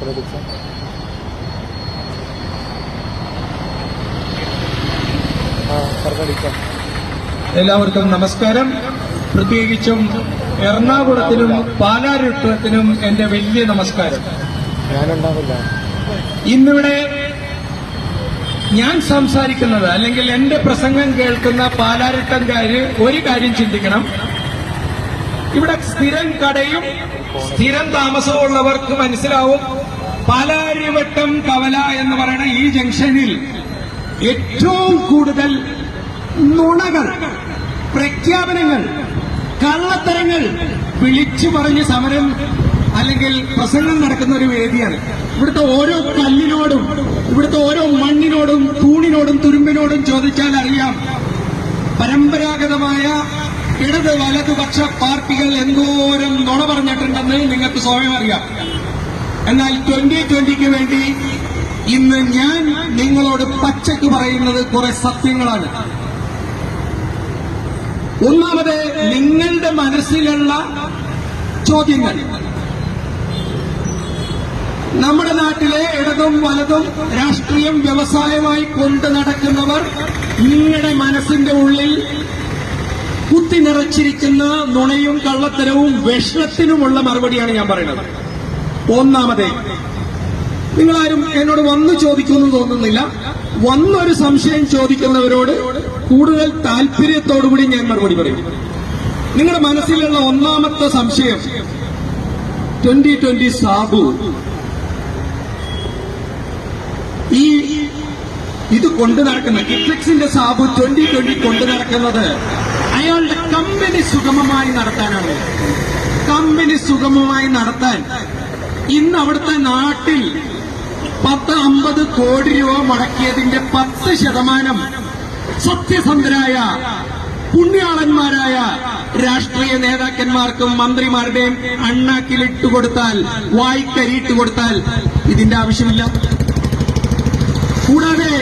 ശ്രദ്ധിച്ച എല്ലാവർക്കും നമസ്കാരം. പ്രത്യേകിച്ചും എറണാകുളത്തിനും പാലാരുട്ടത്തിനും എന്റെ വലിയ നമസ്കാരം. ഞാനുണ്ടാവില്ല. ഇന്നിവിടെ ഞാൻ സംസാരിക്കുന്നത് അല്ലെങ്കിൽ എന്റെ പ്രസംഗം കേൾക്കുന്ന പാലാരുട്ടൻകാര് ഒരു കാര്യം ചിന്തിക്കണം. ഇവിടെ സ്ഥിരം കടയും സ്ഥിരം താമസമുള്ളവർക്ക് മനസ്സിലാവും പാലാരിവട്ടം കവല എന്ന് പറയുന്ന ഈ ജംഗ്ഷനിൽ ഏറ്റവും കൂടുതൽ നുണകൾ പ്രഖ്യാപനങ്ങൾ കള്ളത്തരങ്ങൾ വിളിച്ചു പറഞ്ഞ് സമരം അല്ലെങ്കിൽ പ്രസംഗം നടക്കുന്ന ഒരു വേദിയാണ്. ഇവിടുത്തെ ഓരോ കല്ലിനോടും ഇവിടുത്തെ ഓരോ മണ്ണിനോടും തൂണിനോടും തുരുമ്പിനോടും ചോദിച്ചാൽ അറിയാം പരമ്പരാഗതമായ ഇടത് വലതുപക്ഷ പാർട്ടികൾ എന്തോരം നുണ പറഞ്ഞിട്ടുണ്ടെന്ന് നിങ്ങൾക്ക് സ്വയം അറിയാം. എന്നാൽ ട്വന്റി ട്വന്റിക്ക് വേണ്ടി ഇന്ന് ഞാൻ നിങ്ങളോട് പച്ചക്ക് പറയുന്നത് കുറെ സത്യങ്ങളാണ്. ഒന്നാമത് നിങ്ങളുടെ മനസ്സിലുള്ള ചോദ്യങ്ങൾ. നമ്മുടെ നാട്ടിലെ ഇടതും വലതും രാഷ്ട്രീയം വ്യവസായമായി കൊണ്ടു നടക്കുന്നവർ നിങ്ങളുടെ മനസ്സിന്റെ ഉള്ളിൽ കുത്തി നിറച്ചിരിക്കുന്ന നുണയും കള്ളത്തരവും വിഷത്തിനുമുള്ള മറുപടിയാണ് ഞാൻ പറയുന്നത്. ഒന്നാമത് നിങ്ങളാരും എന്നോട് വന്ന് ചോദിക്കുമെന്ന് തോന്നുന്നില്ല. വന്നൊരു സംശയം ചോദിക്കുന്നവരോട് കൂടുതൽ താല്പര്യത്തോടുകൂടി ഞാൻ മറുപടി പറയും. നിങ്ങളുടെ മനസ്സിലുള്ള ഒന്നാമത്തെ സംശയം ട്വന്റി ട്വന്റി സാബു. ഈ ഇത് കൊണ്ടു നടക്കുന്ന കിറ്റ്ലിക്സിന്റെ സാബു ട്വന്റി ട്വന്റി കൊണ്ടു നടക്കുന്നത്. അയാളുടെ കമ്പനി സുഗമമായി നടത്താനാണ്. കമ്പനി സുഗമമായി നടത്താൻ. ഇന്ന് അവിടുത്തെ നാട്ടിൽ പത്ത് അമ്പത് കോടി രൂപ മുടക്കിയതിന്റെ പത്ത് ശതമാനം സത്യസന്ധരായ പുണ്യാളന്മാരായ രാഷ്ട്രീയ നേതാക്കന്മാർക്കും മന്ത്രിമാരുടെയും അണ്ണാക്കിലിട്ട് കൊടുത്താൽ വായിക്കരിയിട്ട് കൊടുത്താൽ ഇതിന്റെ ആവശ്യമില്ല. കൂടാതെ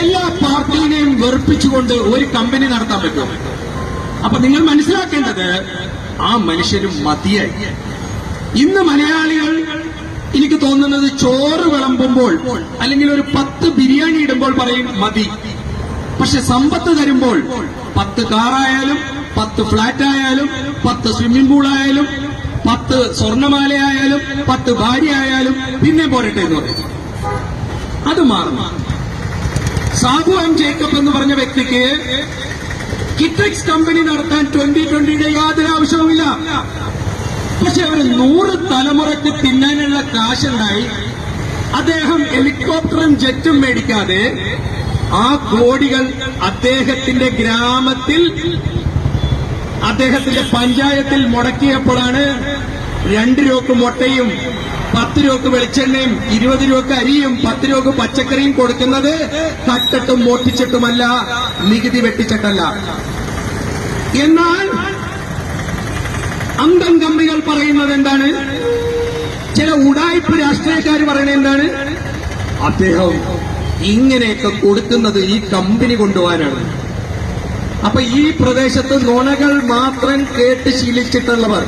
എല്ലാ പാർട്ടിനെയും വെറുപ്പിച്ചുകൊണ്ട് ഒരു കമ്പനി നടത്താൻ പറ്റും അപ്പൊ നിങ്ങൾ മനസ്സിലാക്കേണ്ടത് ആ മനുഷ്യരും മതിയായി. ഇന്ന് മലയാളികൾ എനിക്ക് തോന്നുന്നത് ചോറ് വിളമ്പുമ്പോൾ അല്ലെങ്കിൽ ഒരു പത്ത് ബിരിയാണി ഇടുമ്പോൾ പറയും മതി. പക്ഷെ സമ്പത്ത് തരുമ്പോൾ പത്ത് കാറായാലും പത്ത് ഫ്ലാറ്റ് ആയാലും പത്ത് സ്വിമ്മിംഗ് പൂൾ ആയാലും പത്ത് സ്വർണമാലയായാലും പത്ത് ഭാര്യ ആയാലും പിന്നെ പോരട്ടെ എന്ന് പറയും. അത് മാറും. സാബു എം ജേക്കബ് എന്ന് പറഞ്ഞ വ്യക്തിക്ക് കിറ്റക്സ് കമ്പനി നടത്താൻ ട്വന്റി ട്വന്റിയുടെ യാതൊരു ആവശ്യവുമില്ല. പക്ഷെ ഒരു നൂറ് തലമുറയ്ക്ക് തിന്നാനുള്ള കാശുണ്ടായി. അദ്ദേഹം ഹെലികോപ്റ്ററും ജെറ്റും മേടിക്കാതെ ആ കോടികൾ അദ്ദേഹത്തിന്റെ ഗ്രാമത്തിൽ അദ്ദേഹത്തിന്റെ പഞ്ചായത്തിൽ മുടക്കിയപ്പോഴാണ് രണ്ട് രൂപക്ക് മുട്ടയും പത്ത് രൂപക്ക് വെളിച്ചെണ്ണയും ഇരുപത് രൂപക്ക് അരിയും പത്ത് രൂപക്ക് പച്ചക്കറിയും കൊടുക്കുന്നത് തട്ടിട്ടും മോട്ടിച്ചിട്ടുമല്ല നികുതി വെട്ടിച്ചിട്ടല്ല. എന്നാൽ അന്തം കമ്പികൾ പറയുന്നത് എന്താണ്? ചില ഉടായ്പ രാഷ്ട്രീയക്കാർ പറയുന്നത് എന്താണ്? അദ്ദേഹം ഇങ്ങനെയൊക്കെ കൊടുക്കുന്നത് ഈ കമ്പനി കൊണ്ടുപോകാനാണ്. അപ്പൊ ഈ പ്രദേശത്ത് നുണകൾ മാത്രം കേട്ട് ശീലിച്ചിട്ടുള്ളവർ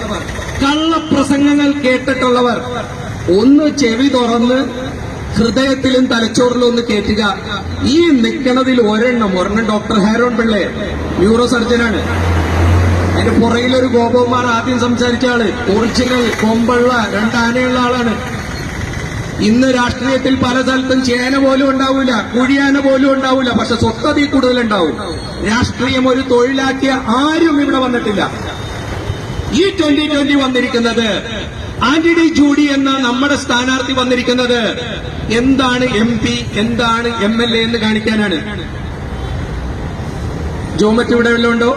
കള്ളപ്രസംഗങ്ങൾ കേട്ടിട്ടുള്ളവർ ഒന്ന് ചെവി തുറന്ന് ഹൃദയത്തിലും തലച്ചോറിലും ഒന്ന് കേൾക്കുക ഈ നിൽക്കണതിൽ ഒരെണ്ണം ഒരെണ്ണം ഡോക്ടർ ഹാരോൺ പിള്ളെ ന്യൂറോ സർജനാണ്. അതിന്റെ പുറകിലൊരു ഗോപകുമാർ ആദ്യം സംസാരിച്ച ആൾ ഒറിജിനൽ കൊമ്പുള്ള രണ്ടാനയുള്ള ആളാണ്. ഇന്ന് രാഷ്ട്രീയത്തിൽ പല സ്ഥലത്തും ചേന പോലും ഉണ്ടാവില്ല കുഴിയാന പോലും ഉണ്ടാവില്ല പക്ഷെ സ്വത്തതി കൂടുതലുണ്ടാവും. രാഷ്ട്രീയം ഒരു തൊഴിലാക്കിയ ആരും ഇവിടെ വന്നിട്ടില്ല. ഈ ട്വന്റി ട്വന്റി വന്നിരിക്കുന്നത്. ആന്റണി ജൂഡി എന്ന നമ്മുടെ സ്ഥാനാർത്ഥി വന്നിരിക്കുന്നത്. എന്താണ് എം പി എന്താണ് എം എൽ എ എന്ന് കാണിക്കാനാണ്. ജോമറ്റ് ഇവിടെ വല്ല ഉണ്ടോ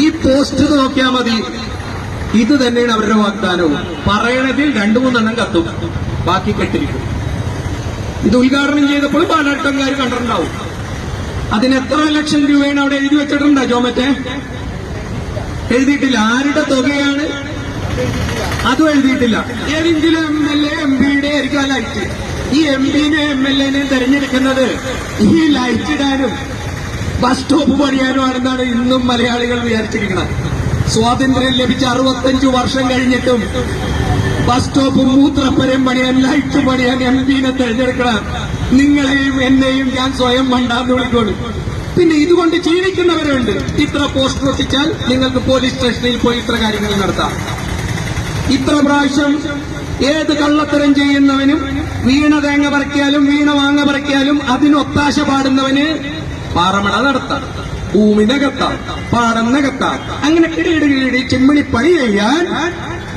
ഈ പോസ്റ്റ് നോക്കിയാൽ മതി. ഇത് തന്നെയാണ് അവരുടെ വാഗ്ദാനവും. പറയണതിൽ രണ്ടു മൂന്നെണ്ണം കത്തും. ബാക്കി കെട്ടിരിക്കും. ഇത് ഉദ്ഘാടനം ചെയ്തപ്പോൾ പാലാട്ടംകാർ കണ്ടിട്ടുണ്ടാവും. അതിന് എത്ര ലക്ഷം രൂപയാണ് അവിടെ എഴുതി വെച്ചിട്ടുണ്ടോ ജോമറ്റെ? എഴുതിയിട്ടില്ല. ആരുടെ തുകയാണ്? അതും എഴുതിയിട്ടില്ല. ഏതെങ്കിലും എം എൽ എ എം പിയുടെ ആയിരിക്കും ആ ലൈറ്റ് ഈ എം പിനെ എം എൽ എനെ തെരഞ്ഞെടുക്കുന്നത് ഈ ലൈറ്റ് ഇടാനും ബസ് സ്റ്റോപ്പ് പണിയാനും ആണെന്നാണ് ഇന്നും മലയാളികൾ വിചാരിച്ചിരിക്കുന്നത്. സ്വാതന്ത്ര്യം ലഭിച്ച അറുപത്തഞ്ചു വർഷം കഴിഞ്ഞിട്ടും ബസ് സ്റ്റോപ്പ് മൂത്രപ്പരം പണിയാൻ ലൈറ്റ് പണിയാൻ എം പിനെ തെരഞ്ഞെടുക്കണം. നിങ്ങളെയും എന്നെയും ഞാൻ സ്വയം മണ്ടാന്ന് വിളിക്കോളൂ പിന്നെ ഇതുകൊണ്ട് ജീവിക്കുന്നവരുണ്ട്. ഇത്ര പോസ്റ്റർ ഒട്ടിച്ചാൽ നിങ്ങൾക്ക് പോലീസ് സ്റ്റേഷനിൽ പോയി ഇത്ര കാര്യങ്ങൾ നടത്താം. ഇത്ര പ്രാവശ്യം ഏത് കള്ളത്തരം ചെയ്യുന്നവനും വീണ തേങ്ങ പറിക്കാലും വീണ വാങ്ങ പറിക്കാലും അതിനൊത്താശ പാടുന്നവന് പാറമട നടത്താം. ഭൂമി പാടം നികത്താം. അങ്ങനെ കിടിയിടി കിടിയിടി ചിമ്മിണി പണി ചെയ്യാൻ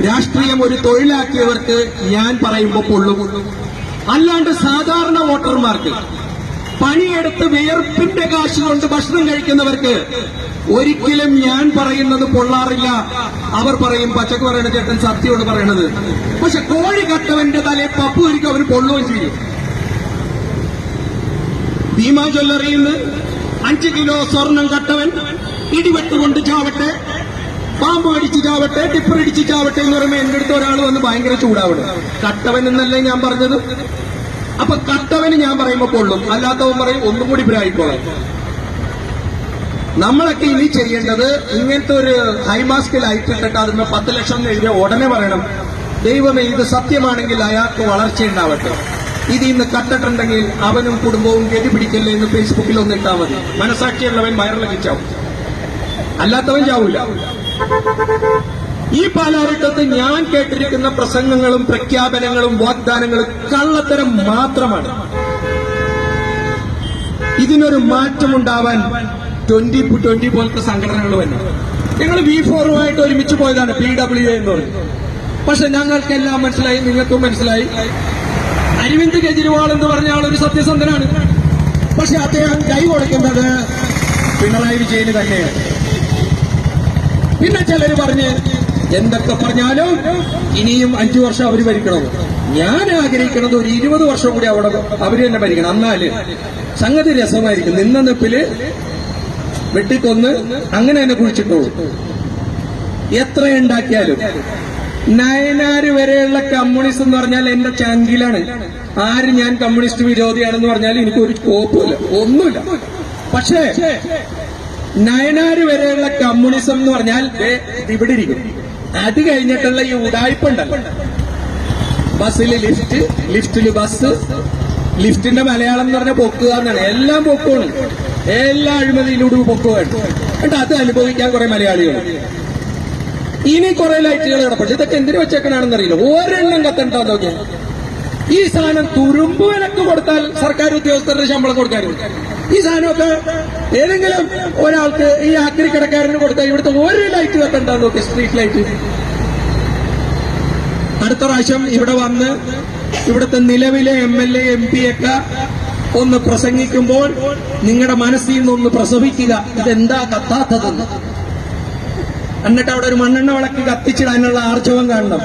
രാഷ്ട്രീയം ഒരു തൊഴിലാക്കിയവർക്ക് ഞാൻ പറയുമ്പോൾ പൊള്ളുകൊള്ളു അല്ലാണ്ട് സാധാരണ വോട്ടർമാർക്ക് പണിയെടുത്ത് വിയർപ്പിന്റെ കാശ് കൊണ്ട് ഭക്ഷണം കഴിക്കുന്നവർക്ക് ഒരിക്കലും ഞാൻ പറയുന്നത് പൊള്ളാറില്ല. അവർ പറയും പച്ചക്ക് പറയുന്ന ചേട്ടൻ സത്യോട് പറയണത്. പക്ഷെ കോഴി കട്ടവന്റെ തലയെ പപ്പു ഒരിക്കൽ അവന് പൊള്ളുകയും ചെയ്യും. ഭീമാ ജ്വല്ലറിയിൽ നിന്ന് അഞ്ച് കിലോ സ്വർണം കട്ടവൻ ഇടിവെട്ടുകൊണ്ട് ചാവട്ടെ പാമ്പ് അടിച്ച് ചാവട്ടെ ടിപ്പർ അടിച്ച് ചാവട്ടെ എന്ന് പറയുമ്പോൾ എന്റെ അടുത്ത് ഒരാൾ വന്ന് ഭയങ്കര ചൂടാവണം. കട്ടവൻ എന്നല്ലേ ഞാൻ പറഞ്ഞത്? അപ്പൊ കട്ടവന് ഞാൻ പറയുമ്പോ കൊള്ളും. അല്ലാത്തവൻ പറയും ഒന്നും കൂടി ഭ്രായിക്കോളാം നമ്മളൊക്കെ ഇനി ചെയ്യേണ്ടത് ഇങ്ങനത്തെ ഒരു ഹൈമാസ്ക് ലൈറ്റ് ഇട്ടിട്ട് അതിന് പത്ത് ലക്ഷം എഴുതിയ ഉടനെ പറയണം. ദൈവമേ ഇത് സത്യമാണെങ്കിൽ അയാൾക്ക് വളർച്ചയുണ്ടാവട്ടെ ഇത് ഇന്ന് കട്ടിട്ടുണ്ടെങ്കിൽ അവനും കുടുംബവും ഗതി പിടിക്കല്ലേ എന്ന് ഫേസ്ബുക്കിൽ ഒന്ന് ഇട്ടാൽ മതി. മനസാക്ഷിയുള്ളവൻ വയറിളകിച്ചാവും. അല്ലാത്തവൻ ചാവൂല. ഈ പാലാറിട്ടത്ത് ഞാൻ കേട്ടിരിക്കുന്ന പ്രസംഗങ്ങളും പ്രഖ്യാപനങ്ങളും വാഗ്ദാനങ്ങളും കള്ളത്തരം മാത്രമാണ്. ഇതിനൊരു മാറ്റമുണ്ടാവാൻ ട്വന്റി ട്വന്റി പോലത്തെ സംഘടനകൾ വന്നു. ഞങ്ങൾ വി ഫോറുമായിട്ട് ഒരുമിച്ച് പോയതാണ് പി ഡബ്ല്യു എന്ന് പറഞ്ഞു പക്ഷെ ഞങ്ങൾക്കെല്ലാം മനസ്സിലായി നിങ്ങൾക്കും മനസ്സിലായി. അരവിന്ദ് കെജ്രിവാൾ എന്ന് പറഞ്ഞ ആളൊരു സത്യസന്ധനാണ്. പക്ഷെ അദ്ദേഹം കൈ കൊടുക്കുന്നത് പിണറായി വിജയന് തന്നെയാണ്. പിന്നെ ചിലർ പറഞ്ഞ് എന്തൊക്കെ പറഞ്ഞാലും ഇനിയും അഞ്ചു വർഷം അവർ ഭരിക്കണം. ഞാൻ ആഗ്രഹിക്കുന്നത് ഒരു ഇരുപത് വർഷം കൂടി അവിടെ അവർ തന്നെ ഭരിക്കണം. എന്നാൽ സംഗതി രസമായിരിക്കും. നിന്ന നിപ്പിൽ വെട്ടിക്കൊന്ന് അങ്ങനെ തന്നെ കുഴിച്ചിട്ടുള്ളൂ എത്ര ഉണ്ടാക്കിയാലും നയനാര് വരെയുള്ള കമ്മ്യൂണിസ്റ്റ് എന്ന് പറഞ്ഞാൽ എന്റെ ചങ്കിലാണ്. ആര് ഞാൻ കമ്മ്യൂണിസ്റ്റ് വിരോധിയാണെന്ന് പറഞ്ഞാൽ എനിക്ക് ഒരു കോപ്പുമില്ല. ഒന്നുമില്ല. പക്ഷേ നയനാര് വരെയുള്ള കമ്മ്യൂണിസം എന്ന് പറഞ്ഞാൽ ഇവിടെ ഇരിക്കും. അത് കഴിഞ്ഞിട്ടുള്ള ഈ ഉടായ്പുണ്ടല്ലോ. ബസ്സിൽ ലിഫ്റ്റ് ലിഫ്റ്റിൽ ബസ് ലിഫ്റ്റിന്റെ മലയാളം എന്ന് പറഞ്ഞാൽ പൊക്കുക എന്നാണ്. എല്ലാം പൊക്കുവാണ് എല്ലാ അഴിമതിയിലൂടെ പൊക്കുകയാണ് എന്നിട്ട് അത് അനുഭവിക്കാൻ കുറെ മലയാളികൾ. ഇനി കുറെ ലൈറ്റുകൾ കിടപ്പുണ്ട്. ഇതൊക്കെ എന്തിനു വെച്ചേക്കണാണെന്ന് അറിയില്ല ഒരെണ്ണം കത്തണ്ടോ നോക്കിയാൽ ഈ സാധനം തുരുമ്പ് വിലക്ക് കൊടുത്താൽ സർക്കാർ ഉദ്യോഗസ്ഥരുടെ ശമ്പളം കൊടുക്കാറുണ്ട് ഈ സാധനമൊക്കെ ഏതെങ്കിലും ഒരാൾക്ക് ഈ ആക്രി കിടക്കാരന് കൊടുത്താൽ ഇവിടുത്തെ ഒരു ലൈറ്റ് കത്തണ്ടോ നോക്കി സ്ട്രീറ്റ് ലൈറ്റ് അടുത്ത പ്രാവശ്യം ഇവിടെ വന്ന് ഇവിടുത്തെ നിലവിലെ M L A M P ഒക്കെ ഒന്ന് പ്രസംഗിക്കുമ്പോൾ നിങ്ങളുടെ മനസ്സിൽ നിന്നൊന്ന് പ്രസവിക്കുക. ഇതെന്താ കത്താത്തതെന്ന്? എന്നിട്ട് അവിടെ ഒരു മണ്ണെണ്ണ വിളക്ക് കത്തിച്ചിടാനുള്ള ആർജവം കാണണം.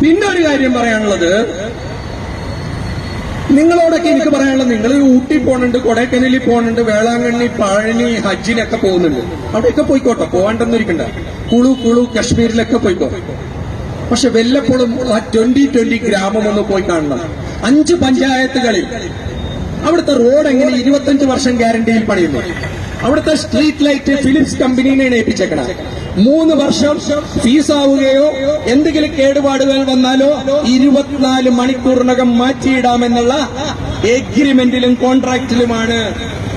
പിന്നെ ഒരു കാര്യം പറയാനുള്ളത് നിങ്ങളോടൊക്കെ എനിക്ക് പറയാനുള്ളത് നിങ്ങൾ ഊട്ടി പോകുന്നുണ്ട് കൊടൈക്കനലിൽ പോകുന്നുണ്ട് വേളാങ്കണ്ണി പഴനി ഹജ്ജിനൊക്കെ പോകുന്നുണ്ട്. അവിടെയൊക്കെ പോയിക്കോട്ടെ പോകണ്ടെന്നിരിക്കണ്ട കുളു കുളു കശ്മീരിലൊക്കെ പോയിക്കോ. പക്ഷെ വല്ലപ്പോഴും ആ ട്വന്റി ട്വന്റി ഗ്രാമം ഒന്ന് പോയി കാണണം. അഞ്ച് പഞ്ചായത്തുകളിൽ. അവിടുത്തെ റോഡ് എങ്ങനെ ഇരുപത്തഞ്ച് വർഷം ഗ്യാരണ്ടിയിൽ പണിയുന്നു? അവിടുത്തെ സ്ട്രീറ്റ് ലൈറ്റ് ഫിലിപ്സ് കമ്പനീനെയാണ് ഏൽപ്പിച്ചേക്കണം മൂന്ന് വർഷം ഫീസാവുകയോ എന്തെങ്കിലും കേടുപാടുകൾ വന്നാലോ ഇരുപത്തിനാല് മണിക്കൂറിനകം മാറ്റിയിടാമെന്നുള്ള എഗ്രിമെന്റിലും കോൺട്രാക്റ്റിലുമാണ്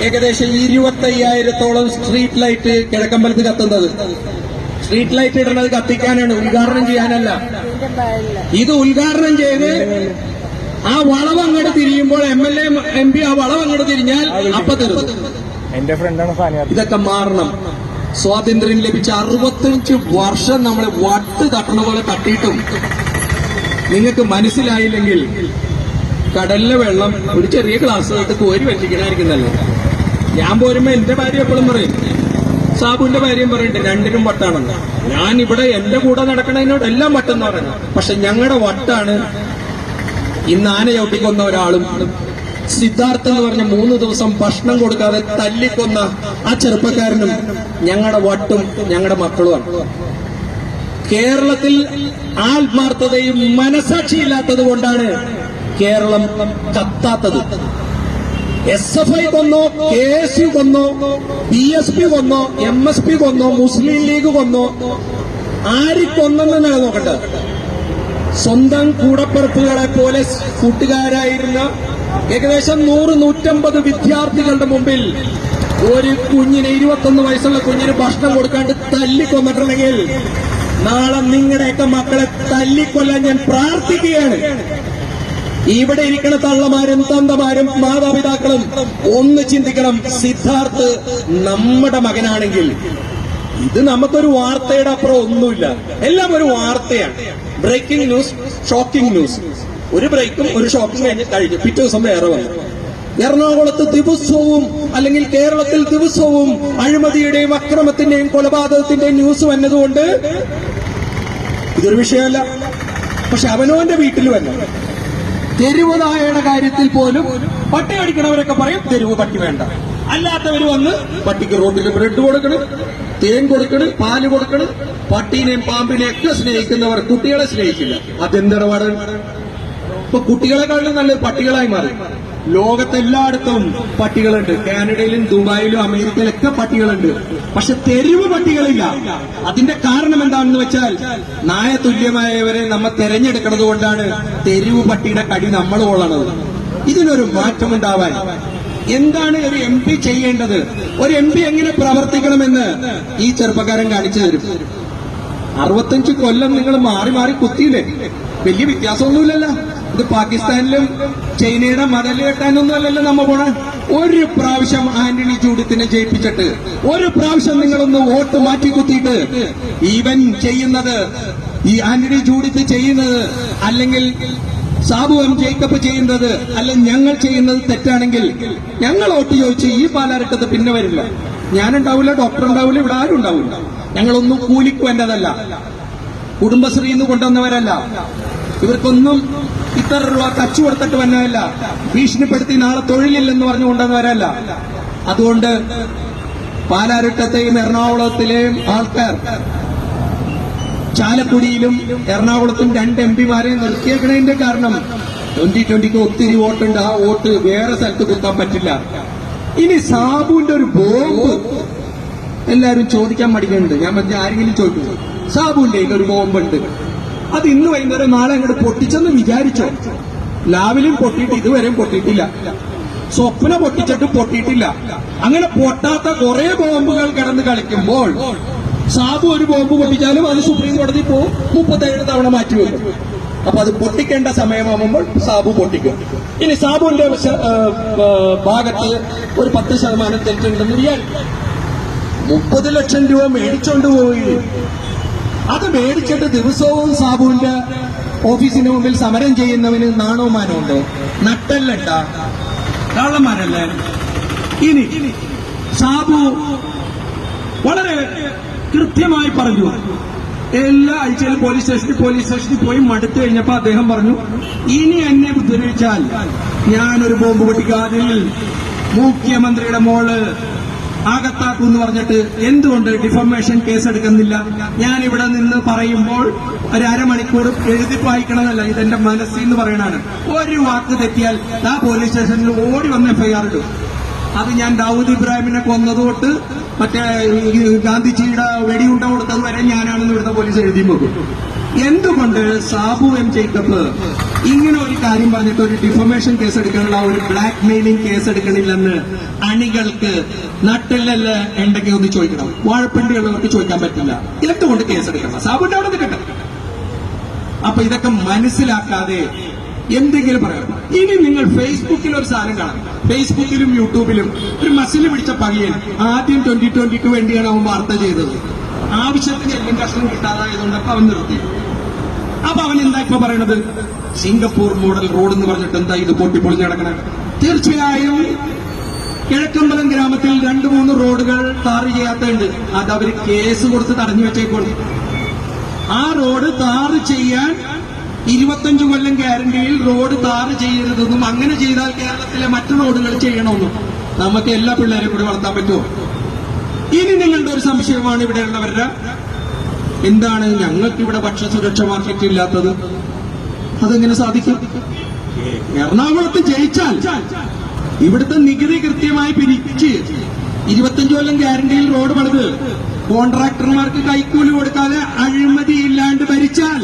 ഏകദേശം ഇരുപത്തി അയ്യായിരത്തോളം സ്ട്രീറ്റ് ലൈറ്റ് കിഴക്കമ്പലത്ത് കത്തുന്നത്. സ്ട്രീറ്റ് ലൈറ്റ് ഇടുന്നത് കത്തിക്കാനാണ് ഉദ്ഘാടനം ചെയ്യാനല്ല. ഇത് ഉദ്ഘാടനം ചെയ്ത് ആ വളവ് അങ്ങോട്ട് തിരിയുമ്പോൾ M L A M P ആ വളവ് അങ്ങോട്ട് തിരിഞ്ഞാൽ അപ്പൊ എന്റെ ഫ്രണ്ടാണ് സ്ഥാനാർത്ഥി ഇതൊക്കെ മാറണം. സ്വാതന്ത്ര്യം ലഭിച്ച അറുപത്തഞ്ച് വർഷം നമ്മളെ വട്ട് തട്ടണ പോലെ തട്ടിയിട്ടും. നിങ്ങൾക്ക് മനസ്സിലായില്ലെങ്കിൽ കടലിലെ വെള്ളം ഒരു ചെറിയ ഗ്ലാസ് തൊട്ട് കോരി വെച്ചിരിക്കണായിരിക്കും നല്ലത് ഞാൻ പോരുമ്പോ എന്റെ ഭാര്യ എപ്പോഴും പറയും സാബുവിന്റെ ഭാര്യയും പറയുന്നുണ്ട് രണ്ടിനും വട്ടാണെന്ന്. ഞാൻ ഇവിടെ എന്റെ കൂടെ നടക്കണതിനോട് എല്ലാം വട്ടെന്ന് പറയുന്നത് പക്ഷെ ഞങ്ങളുടെ വട്ടാണ്. ഇന്ന് ആന ചവിട്ടിക്കൊന്ന ഒരാളും സിദ്ധാർത്ഥ എന്ന് പറഞ്ഞ മൂന്ന് ദിവസം ഭക്ഷണം കൊടുക്കാതെ തല്ലിക്കൊന്ന ആ ചെറുപ്പക്കാരനും ഞങ്ങളുടെ വട്ടും ഞങ്ങളുടെ മക്കളുമാണ് കേരളത്തിൽ ആത്മാർത്ഥതയും മനസാക്ഷിയില്ലാത്തത് കൊണ്ടാണ് കേരളം കത്താത്തത്. എസ് എഫ് ഐ കൊന്നോ കെ എസ് യു കൊന്നോ ബി എസ് പി കൊന്നോ എം എസ് പി കൊന്നോ മുസ്ലിം ലീഗ് കൊന്നോ ആര് നില നോക്കട്ടെ. സ്വന്തം കൂടപ്പറപ്പുകളെ പോലെ കൂട്ടുകാരായിരുന്ന ഏകദേശം നൂറ് നൂറ്റമ്പത് വിദ്യാർത്ഥികളുടെ മുമ്പിൽ ഒരു കുഞ്ഞിന് ഇരുപത്തൊന്ന് വയസ്സുള്ള കുഞ്ഞിന് ഭക്ഷണം കൊടുക്കാണ്ട് തല്ലിക്കൊന്നിട്ടുണ്ടെങ്കിൽ നാളെ നിങ്ങളുടെയൊക്കെ മക്കളെ തല്ലിക്കൊല്ലാൻ ഞാൻ പ്രാർത്ഥിക്കുകയാണ്. ഇവിടെ ഇരിക്കുന്ന തള്ളമാരും തന്തമാരും മാതാപിതാക്കളും ഒന്ന് ചിന്തിക്കണം സിദ്ധാർത്ഥ് നമ്മുടെ മകനാണെങ്കിൽ. ഇത് നമുക്കൊരു വാർത്തയുടെ അപ്പുറം ഒന്നുമില്ല. എല്ലാം ഒരു വാർത്തയാണ്. ബ്രേക്കിംഗ് ന്യൂസ് ഷോക്കിംഗ് ന്യൂസ് ഒരു ബ്രേക്കും ഒരു ഷോപ്പിംഗ് കഴിഞ്ഞ് കഴിഞ്ഞു. പിറ്റേ ദിവസം വേറെ വന്നു. എറണാകുളത്ത് ദിവസവും അല്ലെങ്കിൽ കേരളത്തിൽ ദിവസവും അഴിമതിയുടെയും അക്രമത്തിന്റെയും കൊലപാതകത്തിന്റെയും ന്യൂസ് വന്നതുകൊണ്ട് ഇതൊരു വിഷയമല്ല. പക്ഷെ അവനവന്റെ വീട്ടിൽ വന്നു. തെരുവ് നായയുടെ കാര്യത്തിൽ പോലും പട്ടി അടിക്കണവരൊക്കെ പറയും തെരുവ് പട്ടി വേണ്ട. അല്ലാത്തവർ വന്ന് പട്ടിക്ക് റോട്ടിൽ ബ്രെഡ് കൊടുക്കണം തേൻ കൊടുക്കണം പാൽ കൊടുക്കണം. പട്ടീനെയും പാമ്പിനെയും ഒക്കെ സ്നേഹിക്കുന്നവർ കുട്ടികളെ സ്നേഹിക്കില്ല അതെന്തിടപാട് ഇപ്പൊ കുട്ടികളെക്കാളും നല്ലത് പട്ടികളായി മാറി. ലോകത്തെല്ലായിടത്തും പട്ടികളുണ്ട്. കാനഡയിലും ദുബായിലും അമേരിക്കയിലൊക്കെ പട്ടികളുണ്ട്. പക്ഷെ തെരുവ് പട്ടികളില്ല. അതിന്റെ കാരണം എന്താണെന്ന് വെച്ചാൽ നായ തുല്യമായവരെ നമ്മൾ തെരഞ്ഞെടുക്കുന്നത് കൊണ്ടാണ് തെരുവ് പട്ടിയുടെ കടി നമ്മൾ കൊള്ളണത്. ഇതിനൊരു മാറ്റമുണ്ടാവാൻ. എന്താണ് ഒരു എം പി ചെയ്യേണ്ടത്? ഒരു എം പി എങ്ങനെ പ്രവർത്തിക്കണമെന്ന് ഈ ചെറുപ്പക്കാരൻ കാണിച്ചു തരും. അറുപത്തഞ്ച് കൊല്ലം നിങ്ങൾ മാറി മാറി കുത്തിയില്ലേ? വലിയ വ്യത്യാസമൊന്നുമില്ലല്ലോ. ഇത് പാകിസ്ഥാനിലും ചൈനയുടെ മടൽ കെട്ടാനൊന്നും അല്ലല്ലോ നമ്മ പോണ. ഒരു പ്രാവശ്യം ആന്റണി ജൂഡിത്തിനെ ജയിപ്പിച്ചിട്ട് ഒരു പ്രാവശ്യം നിങ്ങളൊന്ന് വോട്ട് മാറ്റി കുത്തിയിട്ട് ഈവൻ ചെയ്യുന്നത് ഈ ആന്റണി ചൂടിത്ത് ചെയ്യുന്നത് അല്ലെങ്കിൽ സാബു എം ജേക്കബ് ചെയ്യുന്നത് അല്ലെങ്കിൽ ഞങ്ങൾ ചെയ്യുന്നത് തെറ്റാണെങ്കിൽ ഞങ്ങൾ വോട്ട് ചോദിച്ച് ഈ പാലാരട്ടത്ത് പിന്നെ വരില്ല. ഞാനുണ്ടാവില്ല ഡോക്ടർ ഉണ്ടാവില്ല ഇവിടെ ആരും ഉണ്ടാവില്ല. ഞങ്ങളൊന്നും കൂലിക്ക് വേണ്ടതല്ല. കുടുംബശ്രീ എന്ന് കൊണ്ടുവന്നവരല്ല. ഇവർക്കൊന്നും ഇത്ര രൂപ കച്ചു കൊടുത്തിട്ട് വന്നതല്ല. ഭീഷണിപ്പെടുത്തി നാളെ തൊഴിലില്ലെന്ന് പറഞ്ഞുകൊണ്ടെന്ന് വരല്ല. അതുകൊണ്ട് പാലാരിട്ടത്തെയും എറണാകുളത്തിലെയും ആൾക്കാർ ചാലക്കുടിയിലും എറണാകുളത്തും രണ്ട് എം പിമാരെ നിർത്തിയേക്കണതിന്റെ കാരണം. ട്വന്റി ട്വന്റിക്ക് ഒത്തിരി വോട്ടുണ്ട്. ആ വോട്ട് വേറെ സ്ഥലത്ത് കുത്താൻ പറ്റില്ല. ഇനി സാബുവിന്റെ ഒരു ബോംബ്. എല്ലാരും ചോദിക്കാൻ മടിക്കുന്നുണ്ട്. ഞാൻ ആരെങ്കിലും ചോദിക്കും. സാബുവിന്റെ ഒരു ബോംബുണ്ട്. അത് ഇന്ന് വൈകുന്നേരം നാളെ അങ്ങോട്ട് പൊട്ടിച്ചെന്ന് വിചാരിച്ചോ? ലാവിലും പൊട്ടിയിട്ട് ഇതുവരെയും പൊട്ടിയിട്ടില്ല. സ്വപ്ന പൊട്ടിച്ചിട്ട് പൊട്ടിയിട്ടില്ല. അങ്ങനെ പൊട്ടാത്ത കുറെ ബോംബുകൾ കിടന്ന് കളിക്കുമ്പോൾ സാബു ഒരു ബോംബ് പൊട്ടിച്ചാലും അത് സുപ്രീം കോടതി പോകും മുപ്പത്തേഴ് തവണ മാറ്റി വെക്കും. അപ്പൊ അത് പൊട്ടിക്കേണ്ട സമയമാകുമ്പോൾ സാബു പൊട്ടിക്കും. ഇനി സാബുവിന്റെ ഭാഗത്ത് ഒരു പത്ത് ശതമാനം തെറ്റുണ്ടെന്ന് വിചാരിക്കും. മുപ്പത് ലക്ഷം രൂപ മേടിച്ചോണ്ട് പോയി. അത് മേടിച്ചിട്ട് ദിവസവും സാബുവിന്റെ ഓഫീസിന്റെ മുമ്പിൽ സമരം ചെയ്യുന്നവന് നാണോ മാനോ ഉണ്ടോ? നട്ടല്ലട്ട. കള്ളന്മാരല്ലേ ഇനി സാബു വളരെ കൃത്യമായി പറഞ്ഞു. എല്ലാ ആഴ്ചയിലും പോലീസ് സ്റ്റേഷനിൽ പോലീസ് സ്റ്റേഷനിൽ പോയി മടുത്തു കഴിഞ്ഞപ്പോ അദ്ദേഹം പറഞ്ഞു ഇനി എന്നെ ഉപദ്രവിച്ചാൽ ഞാനൊരു ബോംബ് പൊട്ടിക്കാതിൽ മുഖ്യമന്ത്രിയുടെ മോൾ ആകത്താക്കു എന്ന് പറഞ്ഞിട്ട് എന്തുകൊണ്ട് ഡിഫമേഷൻ കേസ് എടുക്കുന്നില്ല? ഞാൻ ഇവിടെ നിന്ന് പറയുമ്പോൾ ഒരു അരമണിക്കൂർ എഴുതി വായിക്കണമെന്നല്ല ഇതെന്റെ മനസ്സിൽ നിന്ന് പറയണാണ് ഒരു വാക്ക് തെറ്റിയാൽ ആ പോലീസ് സ്റ്റേഷനിൽ ഓടി വന്ന് എഫ്ഐആർ ഇടും. അത് ഞാൻ ദാവൂദ് ഇബ്രാഹിമിനെ കൊന്നതുകൊണ്ട് മറ്റേ ഗാന്ധിജിയുടെ വെടിയുണ്ട കൊടുത്തത് വരെ ഞാനാണെന്ന് ഇവിടുത്തെ പോലീസ് എഴുതി നോക്കും. എന്തുകൊണ്ട് സാബു എം ജേക്കബ് ഇങ്ങനെ ഒരു കാര്യം പറഞ്ഞിട്ട് ഒരു ഡിഫമേഷൻ കേസ് എടുക്കാനുള്ള ഒരു ബ്ലാക്ക് മെയിലിംഗ് കേസ് എടുക്കണില്ലെന്ന് അണികൾക്ക് നട്ടില്ലല്ല എന്തൊക്കെ ഒന്ന് ചോദിക്കണം. വാഴപ്പിണ്ടിയുള്ളവർക്ക് ചോദിക്കാൻ പറ്റില്ല. എന്തുകൊണ്ട് കേസ് എടുക്കണം. സാബുന്റെ അവിടെ നിൽക്കട്ടെ. അപ്പൊ ഇതൊക്കെ മനസ്സിലാക്കാതെ എന്തെങ്കിലും പറയാം ഇനി നിങ്ങൾ ഫേസ്ബുക്കിൽ ഒരു സാധനം കാണാം. ഫേസ്ബുക്കിലും യൂട്യൂബിലും ഒരു മസിൽ പിടിച്ച പയ്യൻ ആദ്യം ട്വന്റി ട്വന്റിക്ക് വേണ്ടിയാണ് അവൻ വാർത്ത ചെയ്തത്. ആവശ്യത്തിന് എല്ലാം കഷ്ണം കിട്ടാതായതുകൊണ്ട് അവൻ നിർത്തി. അപ്പൊ അവൻ എന്താ ഇപ്പൊ പറയണത്? സിംഗപ്പൂർ മോഡൽ റോഡ് എന്ന് പറഞ്ഞിട്ട് എന്താ ഇത് പൊട്ടിപ്പൊളിഞ്ഞ് കിടക്കണേ തീർച്ചയായും കിഴക്കമ്പലം ഗ്രാമത്തിൽ രണ്ട് മൂന്ന് റോഡുകൾ ടാർ ചെയ്യാത്തുണ്ട് അത് അവർ കേസ് കൊടുത്ത് തടഞ്ഞു വെച്ചേക്കോളും ആ റോഡ് താറ് ചെയ്യാൻ ഇരുപത്തഞ്ചു കൊല്ലം ഗ്യാരണ്ടിയിൽ റോഡ് താറ് ചെയ്യരുതെന്നും അങ്ങനെ ചെയ്താൽ കേരളത്തിലെ മറ്റു റോഡുകൾ ചെയ്യണമെന്നും നമുക്ക് എല്ലാ പിള്ളേരെയും കൂടി വളർത്താൻ പറ്റുമോ? ഇനി നിങ്ങളുടെ ഒരു സംശയമാണ് ഇവിടെയുള്ളവരുടെ. എന്താണ് ഞങ്ങൾക്ക് ഇവിടെ ഭക്ഷ്യസുരക്ഷ മാർക്കറ്റ് ഇല്ലാത്തത്? അതെങ്ങനെ സാധിക്കും? എറണാകുളത്ത് ജയിച്ചാൽ ഇവിടുത്തെ നികുതി കൃത്യമായി പിരിച്ച് ഇരുപത്തഞ്ചു കൊല്ലം ഗ്യാരണ്ടിയിൽ റോഡ് പണിത് കോൺട്രാക്ടർമാർക്ക് കൈക്കൂലി കൊടുക്കാതെ അഴിമതി ഇല്ലാണ്ട് ഭരിച്ചാൽ